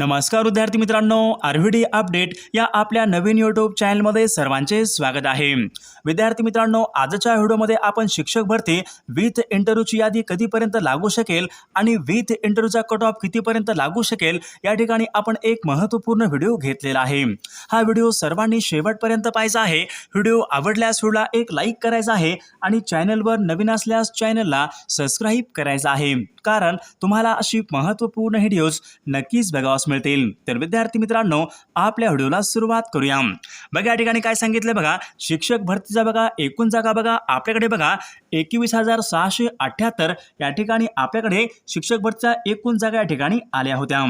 नमस्कार विद्यार्थी मित्रांनो आर व्हीडी अपडेट या आपल्या नवीन यूट्यूब चॅनलमध्ये सर्वांचे स्वागत आहे. विद्यार्थी मित्रांनो आजच्या व्हिडिओमध्ये आपण शिक्षक भरती विथ इंटरव्ह्यूची यादी कधीपर्यंत लागू शकेल आणि विथ इंटरव्ह्यूचा कट ऑफ कितीपर्यंत लागू शकेल या ठिकाणी आपण एक महत्त्वपूर्ण व्हिडिओ घेतलेला आहे. हा व्हिडिओ सर्वांनी शेवटपर्यंत पाहायचा आहे. व्हिडिओ आवडल्यास व्हिडिओला एक लाईक करायचा आहे आणि चॅनलवर नवीन असल्यास चॅनलला सबस्क्राईब करायचा आहे. कारण तुम्हाला अशी महत्त्वपूर्ण व्हिडिओज नक्कीच बघावास मिळतील. तर विद्यार्थी मित्रांनो आपल्या व्हिडिओला सुरुवात करूया. बघा या ठिकाणी काय सांगितलं बघा. शिक्षक भरतीचा बघा एकूण जागा बघा आपल्याकडे बघा एकवीस हजार सहाशे अठ्ठ्याहत्तर या ठिकाणी आपल्याकडे शिक्षक भरतीच्या एकूण जागा या ठिकाणी आल्या होत्या.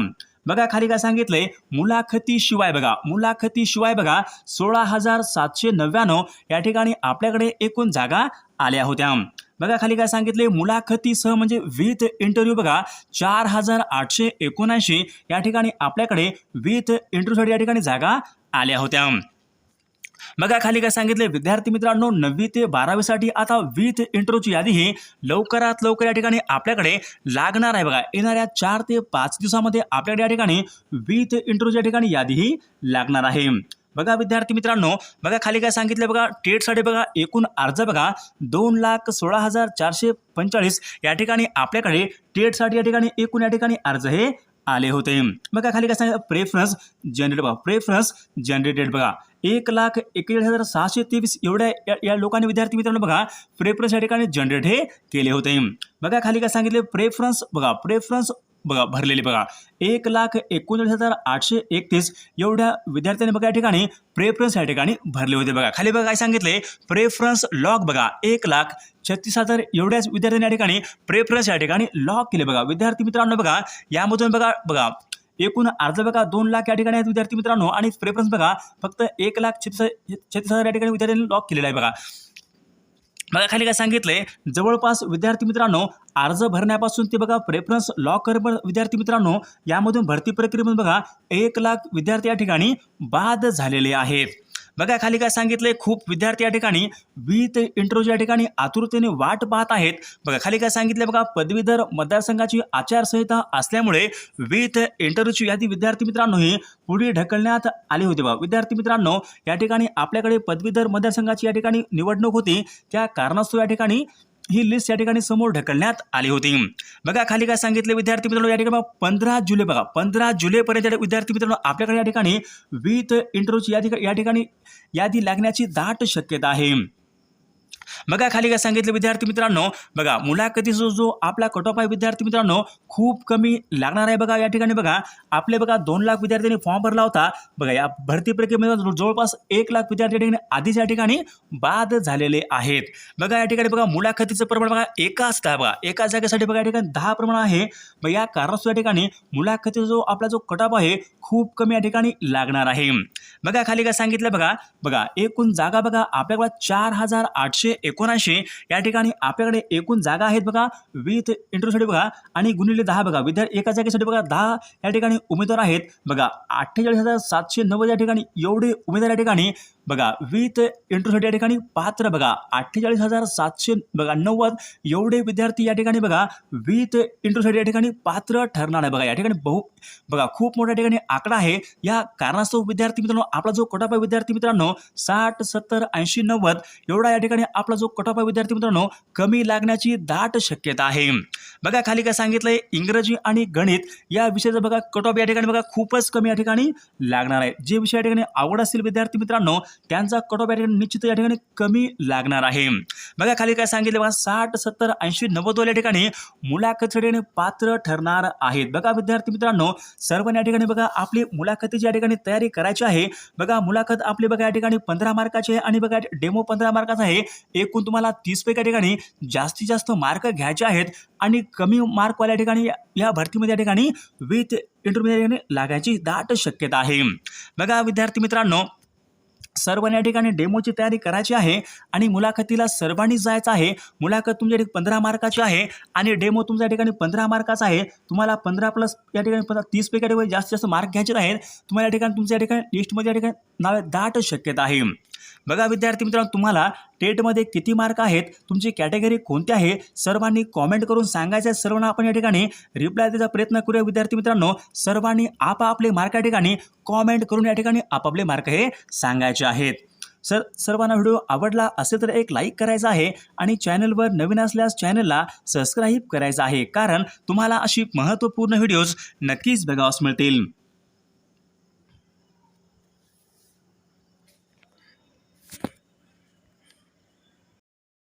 बघा खाली काय सांगितलंय? मुलाखतीशिवाय बघा मुलाखतीशिवाय बघा सोळा हजार सातशे नव्याण्णव. या ठिकाणी आपल्याकडे एकूण जागा आल्या होत्या. बघा खाली काय सांगितले मुलाखतीसह म्हणजे विथ इंटरव्ह्यू बघा चार हजार आठशे एकोणऐंशी या ठिकाणी आपल्याकडे विथ इंटरव्ह्यूसाठी या ठिकाणी जागा आल्या होत्या. बघा खाली काय सांगितले विद्यार्थी मित्रांनो नववी ते बारावीसाठी आता विथ इंटरव्ह्यूची यादी ही लवकरात लवकर या ठिकाणी आपल्याकडे लागणार आहे बघा. येणाऱ्या चार ते पाच दिवसामध्ये आपल्याकडे या ठिकाणी विथ इंटरव्ह्यूच्या ठिकाणी यादी ही लागणार आहे. बघा विद्यार्थी मित्रांनो बघा खाली काय सांगितलं बघा टेटसाठी बघा एकूण अर्ज बघा दोन लाख सोळा हजार चारशे पंचेचाळीस या ठिकाणी आपल्याकडे टेटसाठी या ठिकाणी एकूण या ठिकाणी अर्ज हे आले होते. बघा खाली काय सांगितलं प्रेफरन्स जनरेट बघा प्रेफरन्स जनरेटेड बघा. एक लाख एकेचाळीस हजार सहाशे तेवीस एवढ्या या- या लोकांनी विद्यार्थी मित्रांनो बघा प्रेफरन्स या ठिकाणी जनरेट हे केले होते. बघा खाली काय सांगितले प्रेफरन्स बघा प्रेफरन्स बघा भरलेली बघा. एक लाख एकोणचाळीस हजार आठशे एकतीस एवढ्या विद्यार्थ्यांनी बघा या ठिकाणी प्रेफरन्स या ठिकाणी भरले होते बघा. खाली बघा काय सांगितले? प्रेफरन्स लॉक बघा. एक लाख छत्तीस हजार एवढ्याच विद्यार्थ्यांनी या ठिकाणी प्रेफरन्स या ठिकाणी लॉक केले बघा. विद्यार्थी मित्रांनो बघा यामधून बघा बघा. एकूण अर्ज बघा दोन लाख या ठिकाणी आहेत विद्यार्थी मित्रांनो आणि प्रेफरन्स बघा फक्त एक लाख छत्तीस छत्तीस हजार या ठिकाणी विद्यार्थ्यांनी लॉक केलेला आहे बघा. मला खाली काय सांगितलंय जवळपास विद्यार्थी मित्रांनो अर्ज भरण्यापासून ते बघा प्रेफरन्स लॉ कर विद्यार्थी मित्रांनो यामधून भरती प्रक्रियेमधून बघा एक लाख विद्यार्थी या ठिकाणी बाद झालेले आहेत. बघा खाली काय सांगितलंय खूप विद्यार्थी या ठिकाणी विथ इंटरव्ह्यू या ठिकाणी आतुरतेने वाट पाहत आहेत. बघा खाली काय सांगितलं बघा पदवीधर मतदारसंघाची आचारसंहिता असल्यामुळे विथ इंटरव्ह्यूची यादी विद्यार्थी मित्रांनो ही पुढे ढकलण्यात आली होती बघा. विद्यार्थी मित्रांनो या ठिकाणी आपल्याकडे पदवीधर मतदारसंघाची या ठिकाणी निवडणूक होती. त्या कारणास्तव या ठिकाणी ही लिस्ट या ठिकाणी समोर ढकलण्यात आली होती. बघा खाली काय सांगितले विद्यार्थी मित्रांनो या ठिकाणी पंधरा जुलै बघा पंधरा जुलैपर्यंत विद्यार्थी मित्रांनो आपल्याकडे या ठिकाणी विथ इंटरव्ह्यूची या ठिकाणी या ठिकाणी यादी लागण्याची दाट शक्यता आहे. बघा खाली काय सांगितलं विद्यार्थी मित्रांनो. बघा मुलाखतीचा जो आपला कट ऑफ आहे विद्यार्थी मित्रांनो खूप कमी लागणार आहे बघा या ठिकाणी बघा. आपले बघा दोन लाख विद्यार्थ्यांनी फॉर्म भरला होता. बघा या भरती प्रक्रियेमध्ये जवळपास एक लाख विद्यार्थी ठिकाणी आधीच या ठिकाणी बाद झालेले आहेत. बघा या ठिकाणी बघा मुलाखतीचं प्रमाण बघा एकाच का बघा. एका जागेसाठी बघा या ठिकाणी दहा प्रमाण आहे. मग या कारणास्तव या ठिकाणी मुलाखतीचा जो आपला जो कटाप आहे खूप कमी या ठिकाणी लागणार आहे. बघा खाली काय सांगितलं बघा. बघा एकूण जागा बघा आपल्याकडे चार हजार आठशे एकोणऐंशी. या ठिकाणी आपल्याकडे एकूण जागा आहेत बघा. विथ इंटरव्ह्यूसाठी बघा आणि गुणिले दहा बघा. विद्यार्थी एका जागेसाठी बघा दहा या ठिकाणी उमेदवार आहेत. बघा अठ्ठेचाळीस हजार सातशे नव्वद या ठिकाणी एवढे उमेदवार या ठिकाणी बघा विथ इंटरसाठी या ठिकाणी पात्र बघा अठ्ठेचाळीस हजार सातशे बघा नव्वद एवढे विद्यार्थी या ठिकाणी बघा विथ इंटरसाठी या ठिकाणी पात्र ठरणार आहे बघा. या ठिकाणी बहु बघा खूप मोठ्या ठिकाणी आकडा आहे. या कारणास्तव विद्यार्थी मित्रांनो आपला जो कटाप आहे विद्यार्थी मित्रांनो साठ सत्तर ऐंशी नव्वद एवढा या ठिकाणी आपला जो कटाप आहे विद्यार्थी मित्रांनो कमी लागण्याची दाट शक्यता आहे. बघा खाली काय सांगितलंय इंग्रजी आणि गणित या विषयाचं बघा कट ऑफ या ठिकाणी बघा खूपच कमी या ठिकाणी लागणार आहे. जे विषय या ठिकाणी आवड असतील विद्यार्थी मित्रांनो त्यांचा कट ऑफ या ठिकाणी निश्चित या ठिकाणी कमी लागणार आहे. बघा खाली काय सांगितलं बघा साठ सत्तर ऐंशी नव्वद या ठिकाणी मुलाखतीच्या ठिकाणी पात्र ठरणार आहेत. बघा विद्यार्थी मित्रांनो सर्वांनी या ठिकाणी बघा आपली मुलाखतीची या ठिकाणी तयारी करायची आहे. बघा मुलाखत आपली बघा या ठिकाणी पंधरा मार्काची आहे आणि बघा डेमो पंधरा मार्काचा आहे. एकूण तुम्हाला तीस पैकी या ठिकाणी जास्तीत जास्त मार्क घ्यायचे आहेत आणि कमी मार्कवाल्या ठिकाणी या- भरतीमध्ये या ठिकाणी विथ इंटरव्ह्यू लागायची दाट शक्यता आहे. बघा विद्यार्थी मित्रांनो सर्वांनी या ठिकाणी डेमोची तयारी करायची आहे आणि मुलाखतीला सर्वांनीच जायचं आहे. मुलाखत तुमच्या ठिकाणी पंधरा मार्काची आहे आणि डेमो तुमच्या ठिकाणी पंधरा मार्काचा आहे. तुम्हाला पंधरा प्लस या ठिकाणी पंधरा तीस पैकी जास्तीत जास्त मार्क घ्यायचे आहेत. तुम्हाला या ठिकाणी तुमच्या या ठिकाणी लिस्टमध्ये या ठिकाणी नावे दाट शक्यता आहे. बघा विद्यार्थी मित्रांनो तुम्हाला टेटमध्ये किती मार्क आहेत? तुमची कॅटेगरी कोणती आहे? सर्वांनी कॉमेंट करून सांगायचं आहे. सर्वांना आपण या ठिकाणी रिप्लाय द्यायचा प्रयत्न करूया विद्यार्थी मित्रांनो. सर्वांनी आपापले मार्क या ठिकाणी कॉमेंट करून या ठिकाणी आपापले मार्क हे सांगायचे आहेत. सर सर्वांना व्हिडिओ आवडला असेल तर एक लाईक करायचा आहे आणि चॅनलवर नवीन असल्यास चॅनलला सबस्क्राईब करायचं आहे. कारण तुम्हाला अशी महत्त्वपूर्ण व्हिडिओज नक्कीच बघावास मिळतील.